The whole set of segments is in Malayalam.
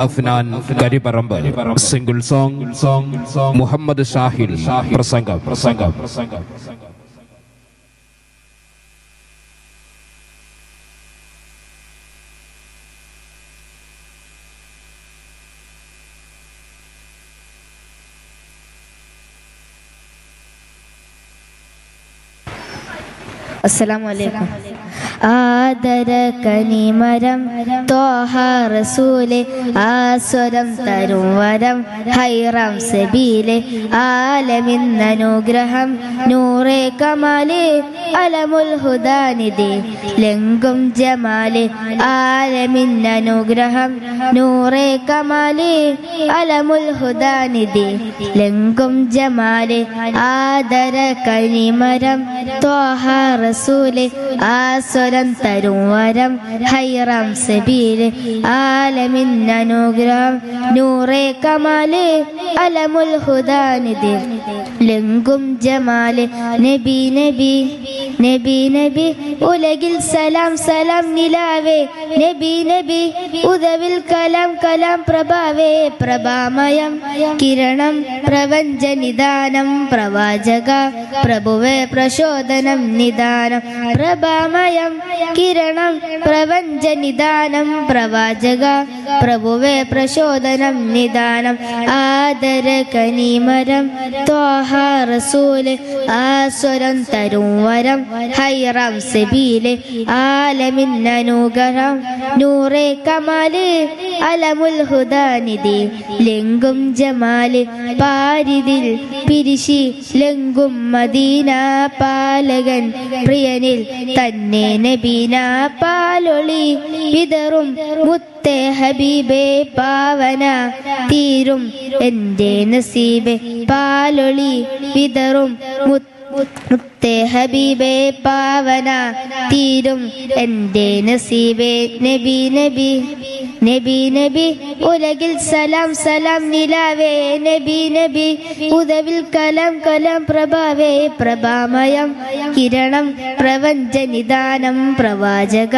Afnan Kariparambu single song song Muhammad Shahil പ്രസംഗം പ്രസംഗം പ്രസംഗം അസ്സലാമു അലൈക്കും ആദര കനിമരം തോഹ റസൂലെ ആസ്വരം തരും വരം ഹൈറാം സബീലെ ആലമിന്നനുഗ്രഹം നൂറേ കമാലെ അലമുൽ ഹുദാനിദേ ലങ്കും ജമാലെ ആലമിന്നനുഗ്രഹം നൂറേ കമാലെ അലമുൽ ഹുദാനിദേ ലങ്കും ജമാലെ ആദര കനിമരം തോഹ റസൂലെ ആസ്വരം തരും വരം. ഹൈറാം സബീൽ ആലമിൻ അനുഗ്രഹം. നൂറേ കമാൽ അലമുൽ ഹുദാനിദെ ലങ്കും ജമാൽ നബി നബി. നബി നബി ഉലകിൽ സലാം സലാം നിലാവേ. നബി നബി ഉദവിൽ കലാം കലാം പ്രഭാവേ. പ്രഭാമയം കിരണം പ്രപഞ്ച നിദാനം പ്രവാചക പ്രഭുവേ പ്രചോദനം നിദാനം. പ്രഭാമയം കിരണം പ്രപഞ്ച നിദാനം പ്രവാചക പ്രഭുവേ പ്രചോദനം നിദാനം. ആദര കനിമരം ത്വാഹ റസൂൽ ആസ്വരം തരും വരം. ഹൈറാം സബീലെ ആലമിൻ അനുഗ്രഹം നൂറേ കമാൽ അലമുൽ ഹുദാനിധി ലെങ്കും ജമാൽ പാരിതിൽ പിരിശി ലെങ്കും മദീന പാലകൻ പ്രിയനിൽ തന്നെ നബീന പാലൊളി വിതറും മുത്തേ ഹബീബേ പാവന തീരും എന്റെ നസീബെ പാലൊളി വിതറും മുത്ത് മുത്തേ ഹബീബേ പാവന തീരും എന്റെ നസീബേ. നബി നബി നബി നബി ഉലകിൽ സലാം സലാം നിലാവേ. നബി നബി ഉദവിൽ കലാം കലാം പ്രഭാവേ. പ്രഭാമയം കിരണം പ്രപഞ്ച നിദാനം പ്രവാചക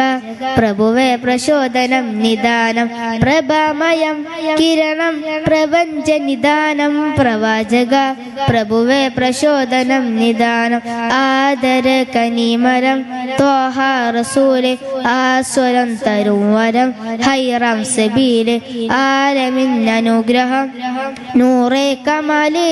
പ്രഭുവേ പ്രചോദനം നിദാനം. പ്രഭാമയം കിരണം പ്രപഞ്ച നിദാനം പ്രവാചക പ്രഭുവേ പ്രചോദനം നിദാനം ആദര കനിമരം ത്വാഹ റസൂലെ ആസ്വരം തരും വരം ഹൈറാം സബീലെ ആലമിൻ അനുഗ്രഹം നൂറേ കമാലെ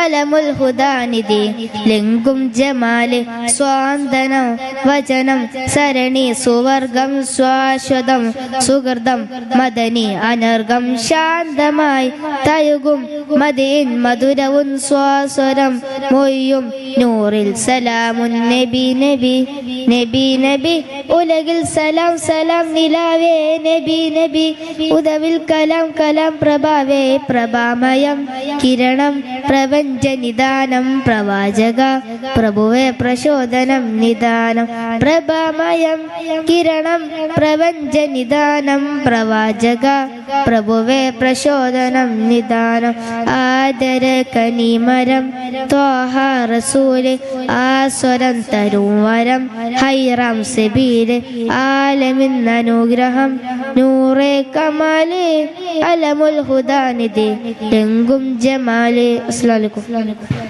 അലമുൽ ഹുദാനിധി ലിംഗും ജമാലെ സ്വാന്തനം വചനം സരണി സുവർഗം സ്വാശ്വതം സുഹൃതം മദനി അനർഗം ശാന്തമായി തയുകും മദീൻ മധുരവും സ്വാസ്വരം മൊയ്യും നൂറിൽ സലാമുൻ നബി നബി നബി നബി. ഉലകിൽ സലാം സലാം നിലാവേ നബി നബി. ഉദവിൽ കലാം കലാം പ്രഭാവേ പ്രഭാമയം. കിരണം പ്രപഞ്ച നിദാനം പ്രവാചക പ്രഭുവേ പ്രചോദനം നിദാനം. പ്രഭാമയം കിരണം പ്രപഞ്ച നിദാനം പ്രവാചക പ്രഭുവേ പ്രചോദനം നിദാനം. ആദര കനിമരം ത്വാഹ റസൂൽ ആസ്വരം തരും വരം ഹൈറാം സബീൽ ആലമിൻ അനുഗ്രഹം നൂറെ കമാൽ അലമുൽ ഹുദാനിധി തെങ്കും ജമാൽ. അസ്സലാമു അലൈക്കും.